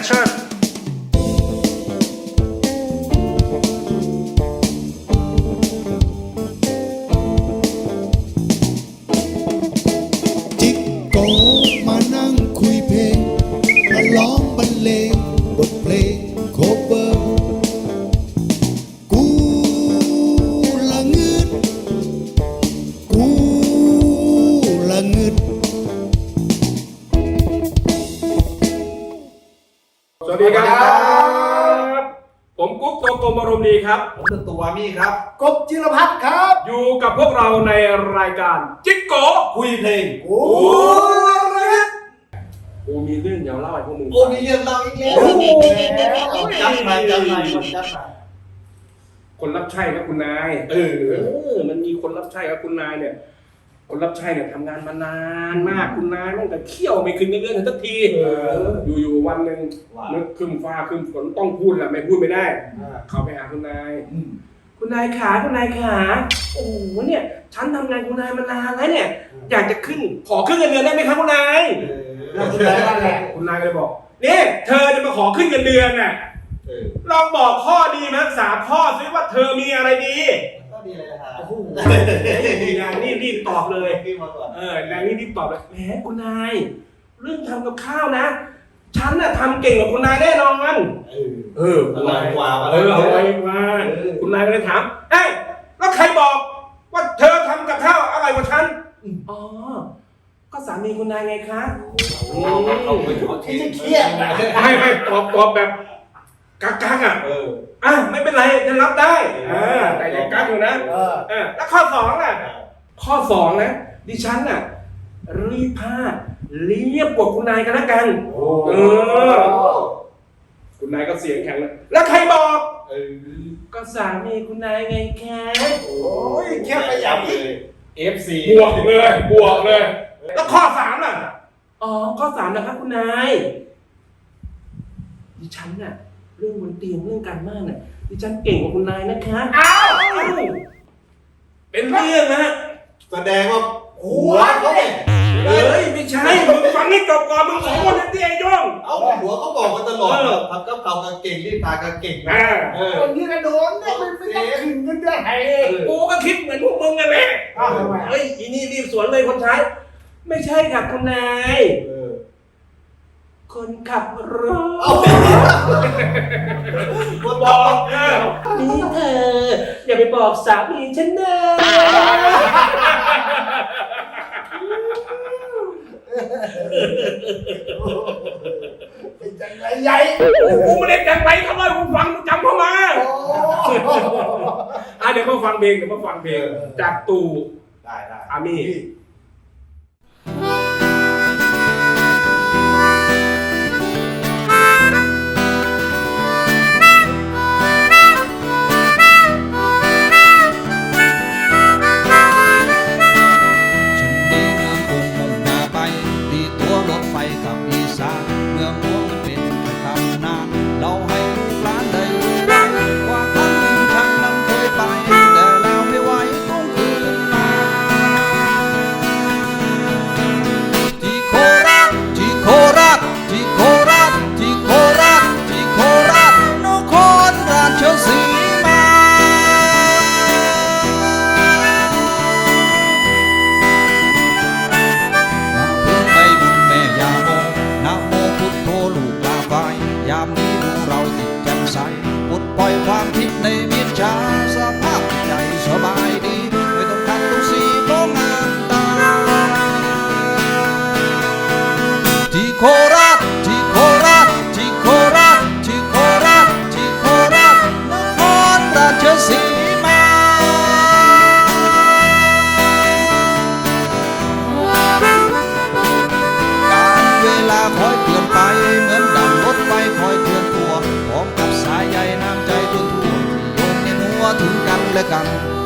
attention. รมณ์ดีครับ ผมเป็นตัวมี่ครับ กบจิรพัฒน์ครับ อยู่กับพวกเราในรายการ จิ๊กโกคุยเพลงโอ้ยกูมีเรื่องอยากเล่าให้พวกมึงโอ้มีเรื่องเล่าอีกแล้วเอาจัดมาจัดมาจัดมาคนรับใช้ครับคุณนาย เออ เออมันมีคนรับใช้ครับคุณนายเนี่ย คนรับใช้เนี่ยทำงานมานานมากคุณนายตั้งแต่เที่ยวไม่คืนเงินเดือนถึงสักทีอยู่ๆวันหนึ่งว่านึกขึ้นฟ้าขึ้นฝนต้องพูดแหละไม่พูดไม่ได้ เข้าไปหาคุณนายอืมคุณนายขาคุณนายขาโอ้โหเนี่ยฉันทำงานคุณนายมานานแล้วเนี่ย อยากจะขึ้นขอขึ้นเงินเดือนได้ไหมครับคุณนายแล้วคุณนายว่าไงคุณนายเลยบอกนี่เธอจะมาขอขึ้นเงินเดือนน่ะเออลองบอกข้อดีมาสามข้อซิว่าเธอมีอะไรดี ก็ดีเลยนะฮะโอ้โหนางนี่รีบตอบเลย ขึ้นมาก่อน เออนางนี่รีบตอบเลยแหมคุณนาย เรื่องทำกับข้าวนะ ฉันน่ะทำเก่งกว่าคุณนายแน่นอน เออ เอออร่อยกว่าเออเอาไว้มาคุณนายก็เลยถามเอ้ยแล้วใครบอก ว่าเธอทำกับข้าวอร่อยกว่าฉันอ๋อ ก็สามีคุณนายไงคะ เอาเอาไปเอาทีเครียดนะ ไม่ไม่ตอบตอบแบบ กักกักๆอะเอออะไม่เป็นไรจะรับได้อ่าแต่ยังกักอยู่นะเออเออแล้วข้อสองน่ะข้อสองนะ ดิฉันน่ะรีดผ้าเรียบกว่าคุณนายกันละกันเออคุณนายก็เสียงแข็งเลยแล้วใครบอกเออก็สามีคุณนายไงแค่โอ้ยเครียดไปยับเลอีกย FC บวกเลยบวกเลย แล้วข้อสามน่ะอ๋อข้อสามนะครับคุณนายดิฉันน่ะ เรื่องบนเตียงเรื่องการบ้านน่ะดิฉันเก่งกว่าคุณนายนะคะอ้าว อ้าวเป็นเรื่องนะแสดงว่าหัวเขาเนี่ยเอ้ยไม่ใช่มึงฟังให้จบก่อนมึงสองคนนะที่ไอ้ย่อง เอาหัวเขาบอกมาตลอดเออ ทำกับเขาก็เก่งรีบตาก็เก่งนะอ่าเออ คนที่กระโดดเนี่ยมันไม่ต้องขึ้นเงินเดือนให้เองกูก็คิดเหมือนพวกมึงนั่นแหละอ้าวทำไมเฮ้ยอีนี่รีบสวนเลยคนใช้ ไม่ใช่ครับคุณนายเออ คนขับรถเอาคนบบออกกเออนี่เธอ อย่าไปบอกสามีฉันนะเป็นจังไรใหญ่กูไม่ได้จังไรทำไมกูฟังมึงจำเข้ามาโอ้อะเดี๋ยวมาฟังเพลงเดี๋ยวมาฟังเพลง จากตู่ได้ได้อามี่ ถึ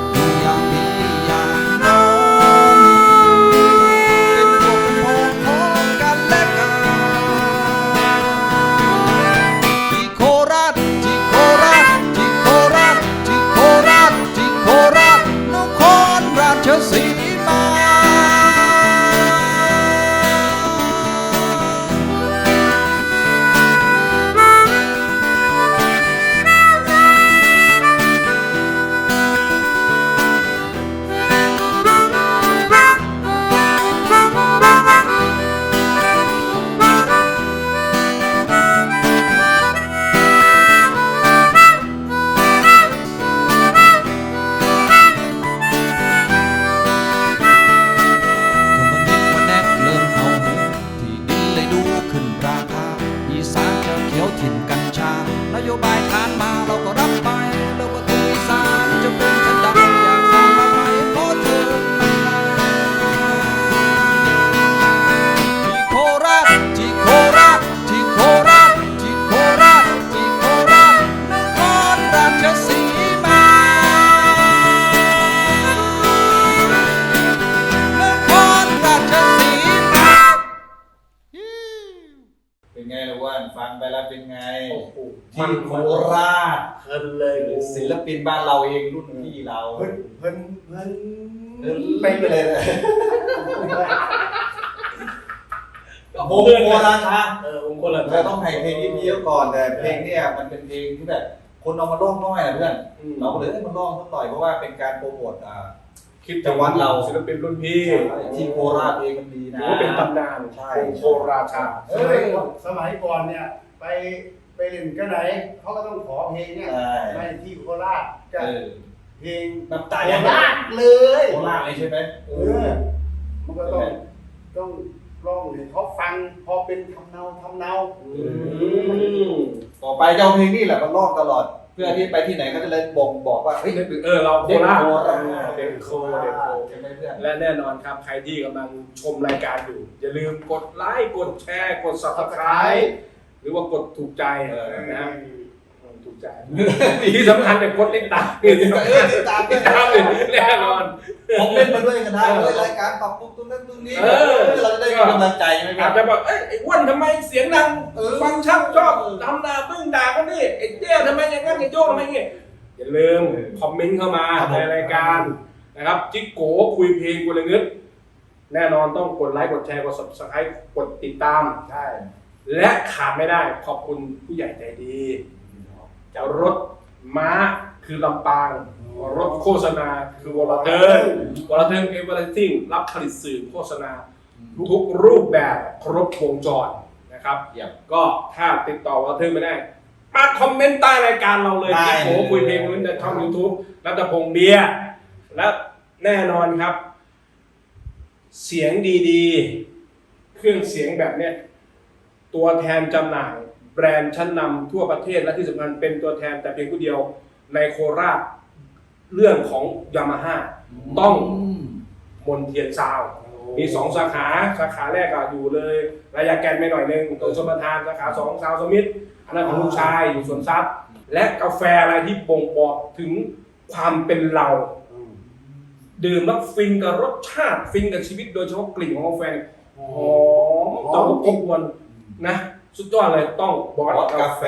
ศิลปินบ้านเราเองรุ่นพี่เราเพิ่นเพิ่นเพิ่นเออเป๊ะไปเลยนะวงโคราชาเออวงคนละเราต้องให้เพลงนี้เยอะก่อนแต่เพลงเนี่ยมันเป็นเพลงที่แบบคนเอามาร้องน้อยนะเพื่อนอืมเราก็เลยให้มันร้องสักหน่อยเพราะว่าเป็นการโปรโมทอ่าคิดจังหวัดเราศิลปินรุ่นพี่ที่โคราชเองมันดีนะถือว่าเป็นตำนานใช่วงโคราชาสมัยก่อนสมัยก่อนเนี่ยไป ไปเล่นกันไหนเขาก็ต้องขอเพลงเนี่ยใช่ ไปที่โคราชก็เออเพลงน้ำตาโคยังราชเลยโคราชเลยใช่ไหมเออมันก็ต้องต้องร้องให้เขาฟังพอเป็นทำเนาทำเนาอืมต่อไปจะเอาเพลงนี้แหละมันร้องตลอด เพื่อที่ไปที่ไหนก็จะเลยบ่งบอกว่าเฮ้ยนึกถึงเออเราโคราชเด็กโคราชเด็กโคเด็กโค ใช่ไหมเพื่อนและแน่นอนครับใครที่กำลังชมรายการอยู่ อย่าลืมกดไลค์กดแชร์ กด subscribe หรือว่ากดถูกใจนะครับถูกใจที่สำคัญเนี่ยกดติดตามเออติดตามติดตามเลยแน่นอนผมเล่นมาด้วยกันได้เลยรายการปรับปรุงตรงนั้นตรงนี้เออเราจะได้มีกำลังใจใช่ไหมคอารัจบจะบอกเอ้ยไอ้อ้วนทำไมเสียงดังเออฟังช่างชอบทำนาพึ่งด่ากันนี่ไอ้เจ้าทำไมอย่างนั้นไอ้โจ้ทำไมอย่างงี้อย่าลืมคอมเมนต์เข้ามาครับผมในรายการนะครับจิกโกคุยเพลงกุลเงึดแน่นอนต้องกดไลค์กดแชร์กด subscribe กดติดตามใช่ และขาดไม่ได้ขอบคุณผู้ใหญ่ใจดี จะรถม้าคือลำปาง รถโฆษณาคือวอลเทิร์นวอลเทิร์นเอเวอร์ติ้งรับผลิตสื่อโฆษณา ทุกรูปแบบครบวงจรนะครับเยี่ยมก็ถ้าติดต่อวอลเทิร์นไม่ได้มาคอมเมนต์ใต้รายการเราเลยได้ที่โผคุยเพลงนู้นในช่องยูทูบรัตพงษ์เบียร์และแน่นอนครับ เสียงดีๆ เครื่องเสียงแบบเนี้ย ตัวแทนจำหน่ายแบรนด์ชั้นนำทั่วประเทศและที่สำคัญเป็นตัวแทนแต่เพียงผู้เดียวในโคราชเรื่องของยามาฮ่าต้องมนเทียนซาวด์มีสองสาขาสาขาแรกอะอยู่เลยระยะแกนไม่หน่อยหนึงตรงชมประทานสาขาสองซาวสมิธอันนั้นของลูกชายอยู่สวนทรัพย์ และกาแฟอะไรที่บ่งบอกถึงความเป็นเรา ดื่มแล้วฟินกับรสชาติฟินกับชีวิตโดยเฉพาะกลิ่นของกาแฟเนี่ยหอมต่ออบอวน นะสุดยอดเลยต้องบอสกาแฟ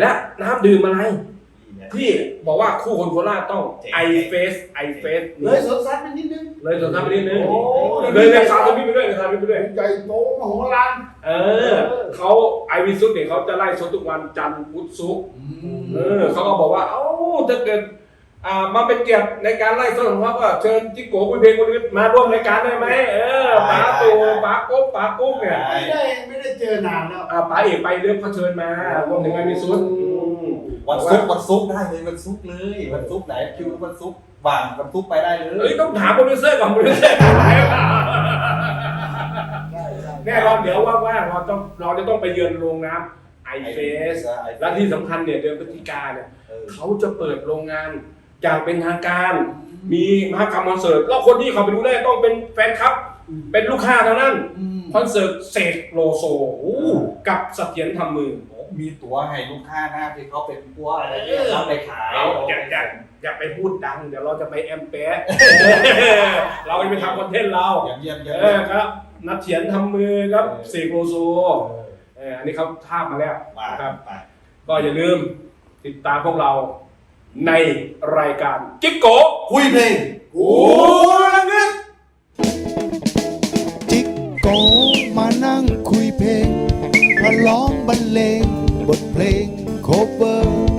และน้ำดื่มอะไร ที่บอกว่าคู่คนโคราชต้องไอเฟสไอเฟสเลยสวนสัตว์ไปนิดนึงเลยจนทำไปนิดนึงโอ้ยเลยเลยสาวตัวนี้ไปด้วยเลยสาวตัวนี้ไปด้วยใหญ่โตมโหฬารเออเขาไอวิสุทธ์เนี่ยเขาจะไล่สดทุกวันจันทร์พุธศุกร์เออเขาก็บอกว่าเอ้าถ้าเกิด อ่ามาเป็นเกียรติในการไล่สดของเขาก็เชิญจิกโกคุยเพลงคนนี้มาร่วมรายการได้ไหมเออป๋าตูป๋ากุ๊บป๋ากุ๊บเนี่ยไม่ได้ไม่ได้เจอนานแล้วอ่าป๋าเอกไปเรื่องเขาเชิญมารวมถึงไอวิสุทธ์อืมวันซุกร์วันซุกร์ได้เลยวันซุกร์เลยวันซุกร์ไหนคิววันซุกร์ว่างวันซุกร์ไปได้เลเอ้ยยต้องถามโปรดิวเซอร์ก่อนโปรดิวเซอร์ไหนวะแน่นอนเดี๋ยวว่างๆเราต้องเราจะต้องไปเยือนโรงน้ำไอเฟสและที่สำคัญเนี่ยเดือนพฤศจิกาเนี่ยเออเขาจะเปิดโรงงาน อย่างเป็นทางการ มีมหกรรมคอนเสิร์ตแล้วคนที่เขาไปดูได้ต้องเป็นแฟนคลับ เป็นลูกค้าเท่านั้นอืมคอนเสิร์ตเสกโลโซกับเสถียรทำมือมีตั๋วให้ลูกค้านะที่เขาเป็นกัวอะไรที่เขาไปขายเราอย่าอย่าอย่าไปพูดดัง เดี๋ยวเราจะไปแอมแปะเราไปทำคอนเทนต์เราเยี่ยมเยี่ยมเยี่ยเอมอครับนัดเถียนทำมือครับเสกโลโซเอออันนี้เขาทาบมาแล้วมานะครับไปก็อย่าลืมติดตามพวกเรา ในรายการกิ๊กโกคุยเพลงกูละเงินจิกโกมานั่งคุยเพลงมาร้องบรรเลงบทเพลงโคเวอร์